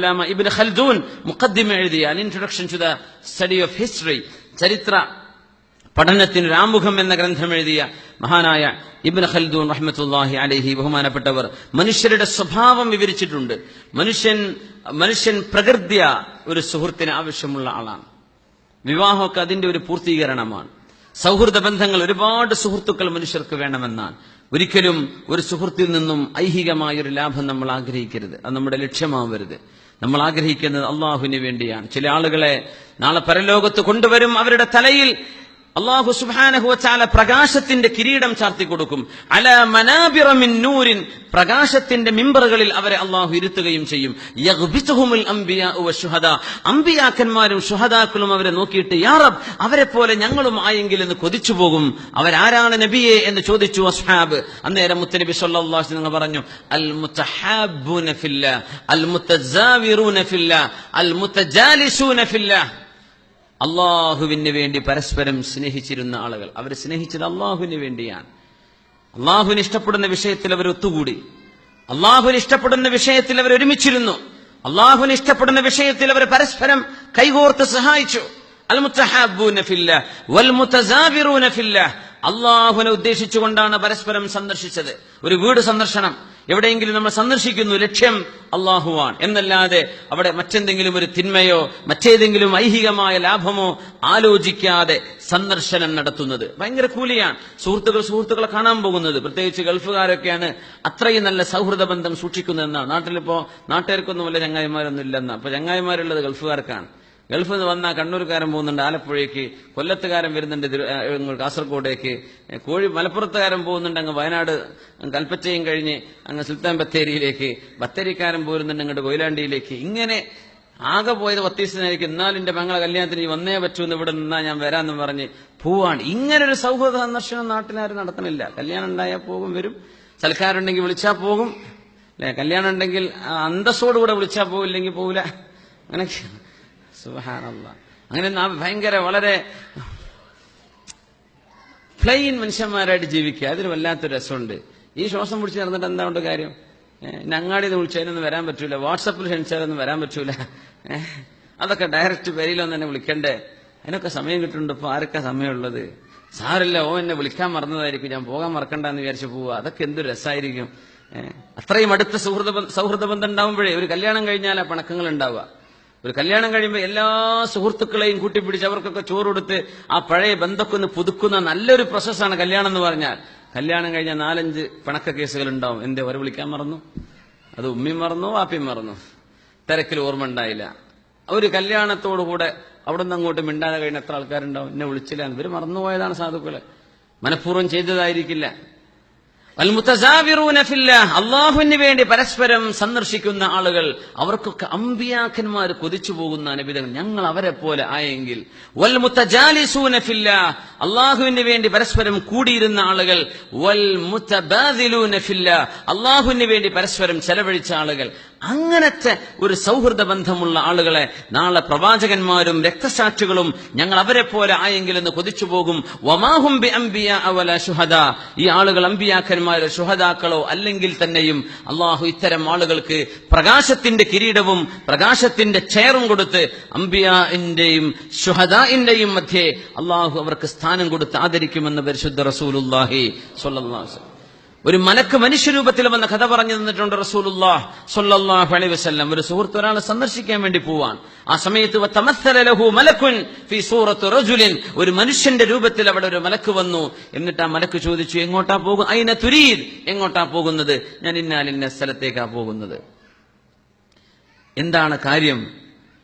അല്ലാമ Ibnu Khaldoon Muqaddimah എഴുതിയ an introduction to the study of history ചരിത്ര പഠനത്തിന് രാമുഖം എന്ന ഗ്രന്ഥം എഴുതിയ മഹാനായ ഇബ്നു ഖൽദൂൻ റഹ്മത്തുള്ളാഹി അലൈഹി ബഹുമാനപ്പെട്ടവർ മനുഷ്യരുടെ സ്വഭാവം വിവരിച്ചിട്ടുണ്ട്. മനുഷ്യൻ മനുഷ്യൻ പ്രകൃത്യ ഒരു സുഹൃത്തിന് ആവശ്യമുള്ള ആളാണ്. വിവാഹമൊക്കെ അതിന്റെ ഒരു പൂർത്തീകരണമാണ്. സൗഹൃദ ബന്ധങ്ങൾ ഒരുപാട് സുഹൃത്തുക്കൾ മനുഷ്യർക്ക് വേണമെന്നാണ്. ഒരിക്കലും ഒരു സുഹൃത്തിൽ നിന്നും ഐഹികമായൊരു ലാഭം നമ്മൾ ആഗ്രഹിക്കരുത്. അത് നമ്മുടെ ലക്ഷ്യമാവരുത്. നമ്മൾ ആഗ്രഹിക്കുന്നത് അള്ളാഹുവിന് വേണ്ടിയാണ്. ചില ആളുകളെ നാളെ പരലോകത്ത് കൊണ്ടുവരും അവരുടെ തലയിൽ അള്ളാഹു സുബാനഹുവച്ചാല പ്രകാശത്തിന്റെ കിരീടം ചാർത്തി കൊടുക്കും. അല മനാബിറമിൻ നൂരിൻ. പ്രകാശത്തിന്റെ മിമ്പറുകളിൽ അവരെ അള്ളാഹു ഇരുത്തുകയും ചെയ്യും. അമ്പിയാക്കന്മാരും ഷുഹദാക്കളും അവരെ നോക്കിയിട്ട് യാറബ് അവരെ പോലെ ഞങ്ങളും ആയെങ്കിൽ എന്ന് കൊതിച്ചു പോകും. അവരാരാണ് നബിയെ? എന്ന് ചോദിച്ചു അസ്ഹാബ്. അന്നേരം മുത്തനബി അലൈഹി വസല്ലം പറഞ്ഞു അൽ മുതഹാബ്ബൂന ഫില്ലാ അൽ മുതസാവിറൂന ഫില്ലാ അൽ മുതജാലിസൂന ഫില്ലാ. അള്ളാഹുവിന് വേണ്ടി പരസ്പരം സ്നേഹിച്ചിരുന്ന ആളുകൾ. അവർ സ്നേഹിച്ചത് അള്ളാഹുവിന് വേണ്ടിയാണ്. അള്ളാഹുവിന് ഇഷ്ടപ്പെടുന്ന വിഷയത്തിൽ അവർ ഒത്തുകൂടി. അള്ളാഹുവിന് ഇഷ്ടപ്പെടുന്ന വിഷയത്തിൽ അവർ ഒരുമിച്ചിരുന്നു. അള്ളാഹുവിന് ഇഷ്ടപ്പെടുന്ന വിഷയത്തിൽ അവർ പരസ്പരം കൈകോർത്ത് സഹായിച്ചു. അള്ളാഹുവിനെ ഉദ്ദേശിച്ചുകൊണ്ടാണ് പരസ്പരം സന്ദർശിച്ചത്. ഒരു വീട് സന്ദർശനം. എവിടെയെങ്കിലും നമ്മൾ സന്ദർശിക്കുന്നു ലക്ഷ്യം അള്ളാഹുവാണ് എന്നല്ലാതെ അവിടെ മറ്റെന്തെങ്കിലും ഒരു തിന്മയോ മറ്റേതെങ്കിലും ഐഹികമായ ലാഭമോ ആലോചിക്കാതെ സന്ദർശനം നടത്തുന്നത് ഭയങ്കര കൂലിയാണ്. സുഹൃത്തുക്കൾ സുഹൃത്തുക്കളെ കാണാൻ പോകുന്നത്. പ്രത്യേകിച്ച് ഗൾഫുകാരൊക്കെയാണ് അത്രയും നല്ല സൗഹൃദ ബന്ധം സൂക്ഷിക്കുന്നതെന്നാണ്. നാട്ടിലിപ്പോ നാട്ടുകാർക്കൊന്നും വല്ല ചങ്ങായിമാരൊന്നും ഇല്ലെന്നാണ് അപ്പൊ ചങ്ങായിമാരുള്ളത് ഗൾഫുകാർക്കാണ്. ഗൾഫിൽ നിന്ന് വന്ന കണ്ണൂർക്കാരൻ പോകുന്നുണ്ട് ആലപ്പുഴയ്ക്ക് കൊല്ലത്തുകാരൻ വരുന്നുണ്ട് കാസർഗോഡേക്ക് കോഴി മലപ്പുറത്തുകാരൻ പോകുന്നുണ്ട് അങ്ങ് വയനാട് കൽപ്പറ്റയും കഴിഞ്ഞ് അങ്ങ് സുൽത്താൻ ബത്തേരിയിലേക്ക് ബത്തേരിക്കാരൻ പോരുന്നുണ്ട് അങ്ങോട്ട് കൊയിലാണ്ടിയിലേക്ക്. ഇങ്ങനെ ആകെ പോയത് പത്തീസിനായിരിക്കും എന്നാലും എന്റെ മങ്ങളെ കല്യാണത്തിന് ഈ വന്നേ പറ്റൂന്ന് ഇവിടെ നിന്നാ ഞാൻ വരാന്ന് പറഞ്ഞ് പോവാണ്. ഇങ്ങനെ ഒരു സൗഹൃദ സന്ദർശനം നാട്ടിലാരും നടത്തണില്ല. കല്യാണം ഉണ്ടായാൽ പോകും വരും. സൽക്കാരുണ്ടെങ്കിൽ വിളിച്ചാൽ പോകും. അല്ലെ? കല്യാണം ഉണ്ടെങ്കിൽ അന്തസ്സോടുകൂടെ വിളിച്ചാൽ പോവില്ലെങ്കിൽ പോവില്ല. അങ്ങനെയൊക്കെയാണ്. സുബഹാനല്ല. അങ്ങനെ നാം ഭയങ്കര വളരെ പ്ലെയിൻ മനുഷ്യന്മാരായിട്ട് ജീവിക്കുക. അതിന് വല്ലാത്തൊരു രസമുണ്ട്. ഈ ശ്വാസം പിടിച്ച് നടന്നിട്ട് എന്താ ഉണ്ട് കാര്യം? ഞങ്ങാടി വിളിച്ചതിനൊന്നും വരാൻ പറ്റൂല. വാട്സപ്പിൽ ക്ഷണിച്ചാലൊന്നും വരാൻ പറ്റൂല. അതൊക്കെ ഡയറക്റ്റ് പേരിലൊന്നും തന്നെ വിളിക്കണ്ടേ? അതിനൊക്കെ സമയം കിട്ടുന്നുണ്ട്. ഇപ്പൊ ആരൊക്കെ സമയമുള്ളത്? സാറില്ല ഓ എന്നെ വിളിക്കാൻ മറന്നതായിരിക്കും. ഞാൻ പോകാൻ മറക്കണ്ട എന്ന് വിചാരിച്ചു പോവുക അതൊക്കെ എന്തൊരു രസമായിരിക്കും അത്രയും അടുത്ത സൗഹൃദ സൗഹൃദ ബന്ധം ഉണ്ടാവുമ്പോഴേ ഒരു കല്യാണം കഴിഞ്ഞാലാ പണക്കങ്ങൾ ഉണ്ടാവുക. ഒരു കല്യാണം കഴിയുമ്പോൾ എല്ലാ സുഹൃത്തുക്കളെയും കൂട്ടിപ്പിടിച്ച് അവർക്കൊക്കെ ചോറ് കൊടുത്ത് ആ പഴയ ബന്ധമൊക്കെ ഒന്ന് പുതുക്കുന്ന നല്ലൊരു പ്രോസസ്സാണ് കല്യാണം എന്ന് പറഞ്ഞാൽ. കല്യാണം കഴിഞ്ഞ നാലഞ്ച് പിണക്ക കേസുകൾ ഉണ്ടാവും. എന്തേ വരെ വിളിക്കാൻ മറന്നു. അത് ഉമ്മയും മറന്നു വാപ്പയും മറന്നു. തിരക്കിൽ ഓർമ്മ ഉണ്ടായില്ല. ഒരു കല്യാണത്തോടുകൂടെ അവിടെ നിന്ന് അങ്ങോട്ട് മിണ്ടാതെ കഴിഞ്ഞ എത്ര ആൾക്കാരുണ്ടാവും. എന്നെ വിളിച്ചില്ല. ഇവർ മറന്നുപോയതാണ് സാധുക്കളെ. മനഃപൂർവം ചെയ്തതായിരിക്കില്ല. അള്ളാഹുവിന് വേണ്ടി പരസ്പരം സന്ദർശിക്കുന്ന ആളുകൾ അവർക്കൊക്കെ അമ്പിയാക്കന്മാർ കൊതിച്ചു പോകുന്ന അനുബിധങ്ങൾ ഞങ്ങൾ അവരെ പോലെ ആയെങ്കിൽ. അള്ളാഹുവിന് വേണ്ടി പരസ്പരം കൂടിയിരുന്ന ആളുകൾ അള്ളാഹുവിന് വേണ്ടി പരസ്പരം ചെലവഴിച്ച ആളുകൾ. അങ്ങനത്തെ ഒരു സൗഹൃദ ബന്ധമുള്ള ആളുകളെ നാളെ പ്രവാചകന്മാരും രക്തസാക്ഷികളും ഞങ്ങൾ അവരെ പോലെ ആയെങ്കിൽ എന്ന് കൊതിച്ചു പോകും. വമാഹും ഈ ആളുകൾ അമ്പിയാക്കന്മാരോ ശുഹദാക്കളോ അല്ലെങ്കിൽ തന്നെയും അള്ളാഹു ഇത്തരം ആളുകൾക്ക് പ്രകാശത്തിന്റെ കിരീടവും പ്രകാശത്തിന്റെ ചെയറും കൊടുത്ത് അംബിയാന്റെയും ശുഹദാന്റെയും മധ്യേ അള്ളാഹു അവർക്ക് സ്ഥാനം കൊടുത്ത് ആദരിക്കുമെന്ന് പരിശുദ്ധ റസൂലുല്ലാഹി വസല്ലം. ഒരു മലക്ക് മനുഷ്യരൂപത്തിൽ വന്ന കഥ പറഞ്ഞു തന്നിട്ടുണ്ട് റസൂലുല്ലാഹ് സ്വല്ലല്ലാഹു അലൈഹി വസല്ലം. ഒരു സുഹൃത്ത് ഒരാളെ സന്ദർശിക്കാൻ വേണ്ടി പോവാൻ. ആ സമയത്ത് ലഹു ഫീ റജുലിൻ. ഒരു മനുഷ്യന്റെ രൂപത്തിൽ അവിടെ ഒരു മലക്ക് വന്നു. എന്നിട്ട് ആ മലക്ക് ചോദിച്ചു എങ്ങോട്ടാ പോകും അയിന തുരീദ്? എങ്ങോട്ടാ പോകുന്നത്? ഞാൻ ഇന്നാലിന്ന സ്ഥലത്തേക്കാ പോകുന്നത്. എന്താണ് കാര്യം?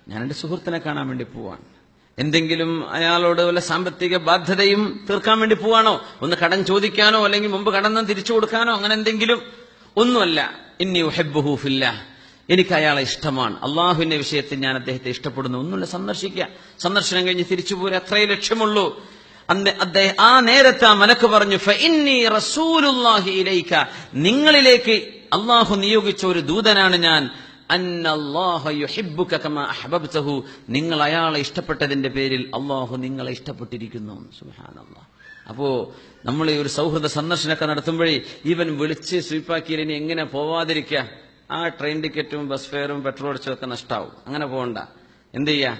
ഞാൻ എന്റെ സുഹൃത്തിനെ കാണാൻ വേണ്ടി പോവാൻ. എന്തെങ്കിലും അയാളോട് വല്ല സാമ്പത്തിക ബാധ്യതയും തീർക്കാൻ വേണ്ടി പോവാണോ? ഒന്ന് കടം ചോദിക്കാനോ അല്ലെങ്കിൽ മുമ്പ് കടന്ന് തിരിച്ചു കൊടുക്കാനോ അങ്ങനെ എന്തെങ്കിലും? ഒന്നുമല്ല. ഇന്നി ഹെബ്ബുഹൂഫില്ല എനിക്ക് അയാളെ ഇഷ്ടമാണ്. അള്ളാഹുവിന്റെ വിഷയത്തിൽ ഞാൻ അദ്ദേഹത്തെ ഇഷ്ടപ്പെടുന്നു. ഒന്നുമില്ല സന്ദർശിക്കുക. സന്ദർശനം കഴിഞ്ഞ് തിരിച്ചു പോരാ അത്രേ ലക്ഷ്യമുള്ളൂ. അന്ന് അദ്ദേഹം ആ നേരത്തെ ആ മലക്ക് പറഞ്ഞു "ഫഇന്നി റസൂലുള്ളാഹി ഇലൈക. നിങ്ങളിലേക്ക് അള്ളാഹു നിയോഗിച്ച ഒരു ദൂതനാണ് ഞാൻ. നിങ്ങൾ അയാളെ ഇഷ്ടപ്പെട്ടതിന്റെ പേരിൽ അള്ളാഹു നിങ്ങളെ ഇഷ്ടപ്പെട്ടിരിക്കുന്നു. അപ്പോ നമ്മൾ ഈ ഒരു സൗഹൃദ സന്ദർശനമൊക്കെ നടത്തുമ്പോഴേ ഇവൻ വിളിച്ച് സ്വീപ്പാക്കിയതിന് എങ്ങനെ പോവാതിരിക്കുക ആ ട്രെയിൻ ടിക്കറ്റും ബസ് ഫെയറും പെട്രോൾ അടിച്ചതൊക്കെ നഷ്ടാവും. അങ്ങനെ പോകണ്ട. എന്ത് ചെയ്യാ?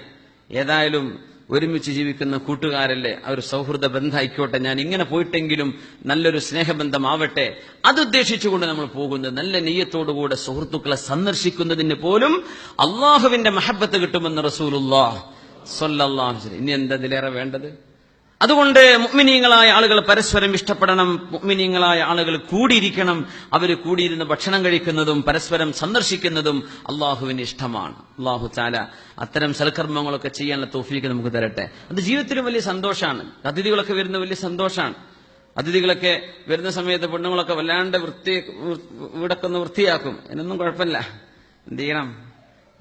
ഏതായാലും ഒരുമിച്ച് ജീവിക്കുന്ന കൂട്ടുകാരല്ലേ? ആ ഒരു സൗഹൃദ ബന്ധമായിക്കോട്ടെ. ഞാൻ ഇങ്ങനെ പോയിട്ടെങ്കിലും നല്ലൊരു സ്നേഹബന്ധമാവട്ടെ. അതുദ്ദേശിച്ചുകൊണ്ട് നമ്മൾ പോകുന്നത് നല്ല നെയ്യത്തോടുകൂടെ സുഹൃത്തുക്കളെ സന്ദർശിക്കുന്നതിന് പോലും അള്ളാഹുവിന്റെ മഹബത്ത് കിട്ടുമെന്ന് റസൂലുല്ലാ സൊല്ലാഹു ഇനി എന്താ ഇതിലേറെ വേണ്ടത്? അതുകൊണ്ട് മുഗ്മിനീയങ്ങളായ ആളുകൾ പരസ്പരം ഇഷ്ടപ്പെടണം മുഗ്മിനീയങ്ങളായ ആളുകൾ കൂടിയിരിക്കണം അവർ കൂടിയിരുന്ന് ഭക്ഷണം കഴിക്കുന്നതും പരസ്പരം സന്ദർശിക്കുന്നതും അള്ളാഹുവിന് ഇഷ്ടമാണ്. അള്ളാഹു ചാല അത്തരം സൽക്കർമ്മങ്ങളൊക്കെ ചെയ്യാനുള്ള തോഫീക്ക് നമുക്ക് തരട്ടെ. അത് ജീവിതത്തിലും വലിയ സന്തോഷമാണ്. അതിഥികളൊക്കെ വരുന്ന വലിയ സന്തോഷമാണ്. അതിഥികളൊക്കെ വരുന്ന സമയത്ത് പെണ്ണുങ്ങളൊക്കെ വല്ലാണ്ട് വൃത്തി വീടൊക്കെ ഒന്ന് വൃത്തിയാക്കും. എന്നൊന്നും കുഴപ്പമില്ല. എന്ത് ചെയ്യണം?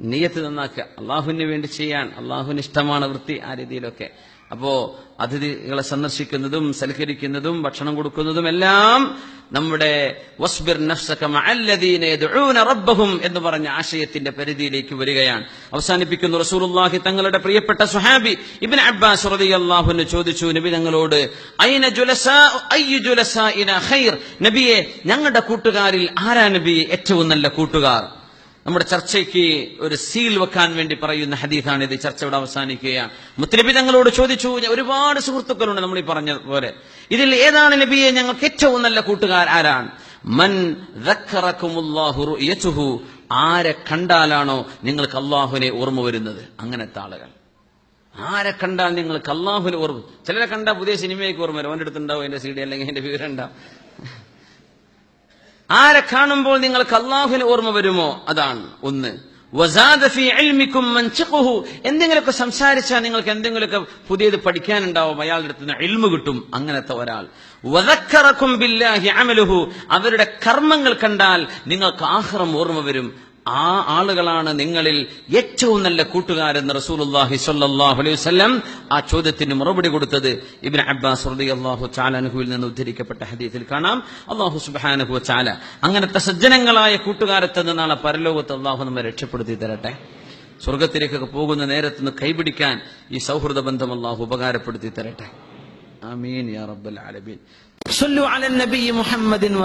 നീയത്ത് നന്നാക്കുക. അള്ളാഹുവിന് വേണ്ടി ചെയ്യാൻ. അള്ളാഹുവിന് ഇഷ്ടമാണ് വൃത്തി ആ രീതിയിലൊക്കെ. അപ്പോ അതിഥികളെ സന്ദർശിക്കുന്നതും സൽക്കരിക്കുന്നതും ഭക്ഷണം കൊടുക്കുന്നതും എല്ലാം നമ്മുടെ വസ്ബിർ റബ്ബഹും എന്ന് പറഞ്ഞ ആശയത്തിന്റെ പരിധിയിലേക്ക് വരികയാണ്. അവസാനിപ്പിക്കുന്നു റസൂലുള്ളാഹി തങ്ങളുടെ പ്രിയപ്പെട്ട സുഹാബി ഇബിൻ അബ്ബാസ് ചോദിച്ചു നബി തങ്ങളോട് ഐന ജുലസാ നബിയെ ഞങ്ങളുടെ കൂട്ടുകാരിൽ ആരാ നബി ഏറ്റവും നല്ല കൂട്ടുകാർ. നമ്മുടെ ചർച്ചയ്ക്ക് ഒരു സീൽ വെക്കാൻ വേണ്ടി പറയുന്ന ഹദീഫാണ് ഇത് ചർച്ച ഇവിടെ അവസാനിക്കുകയാണ്. മുത്തലബി തങ്ങളോട് ചോദിച്ചു ഒരുപാട് സുഹൃത്തുക്കളുണ്ട് നമ്മൾ ഈ പറഞ്ഞ പോലെ. ഇതിൽ ഏതാണ് നബിയെ ഞങ്ങൾക്ക് ഏറ്റവും നല്ല കൂട്ടുകാർ ആരാണ്? മൻ ആരെ കണ്ടാലാണോ നിങ്ങൾക്ക് അള്ളാഹുവിനെ ഓർമ്മ വരുന്നത്? അങ്ങനത്തെ ആളുകൾ. ആരെ കണ്ടാൽ നിങ്ങൾക്ക് അള്ളാഹുവിനെ ഓർമ്മ ചിലരെ കണ്ടാൽ പുതിയ സിനിമയൊക്കെ ഓർമ്മ വരും. അവന്റെ അടുത്തുണ്ടാവും എന്റെ സി അല്ലെങ്കിൽ എന്റെ വിവരം ഉണ്ടാവും. ആരെ കാണുമ്പോൾ നിങ്ങൾക്ക് അള്ളാഹുവിന് ഓർമ്മ വരുമോ? അതാണ് ഒന്ന്. എന്തെങ്കിലുമൊക്കെ സംസാരിച്ചാൽ നിങ്ങൾക്ക് എന്തെങ്കിലുമൊക്കെ പുതിയത് പഠിക്കാനുണ്ടാവും. അയാളുടെ അടുത്ത് ഇൽമു കിട്ടും. അങ്ങനത്തെ ഒരാൾ. അവരുടെ കർമ്മങ്ങൾ കണ്ടാൽ നിങ്ങൾക്ക് ആഹ്റം ഓർമ്മ വരും. ആ ആളുകളാണ് നിങ്ങളിൽ ഏറ്റവും നല്ല കൂട്ടുകാരെന്ന് റസൂലുല്ലാഹി സല്ലാഹു അലൈഹി ആ ചോദ്യത്തിന് മറുപടി കൊടുത്തത് ഇബിൻ അബ്ബാസ് അള്ളാഹു ചാലനുഹുവിൽ നിന്ന് ഉദ്ധരിക്കപ്പെട്ട ഹദീത്തിൽ കാണാം. അള്ളാഹു സുബാനുഹു ചാല അങ്ങനത്തെ സജ്ജനങ്ങളായ കൂട്ടുകാരത്തിൽ നിന്നാണ് പരലോകത്ത് അള്ളാഹു നമ്മെ രക്ഷപ്പെടുത്തി തരട്ടെ. സ്വർഗത്തിലേക്കൊക്കെ പോകുന്ന നേരത്തുനിന്ന് കൈപിടിക്കാൻ ഈ സൗഹൃദ ബന്ധം അള്ളാഹു ഉപകാരപ്പെടുത്തി തരട്ടെ. ആമീൻ യാ റബ്ബൽ ആലമീൻ. സല്ലു അലൻ നബി മുഹമ്മദിൻ വ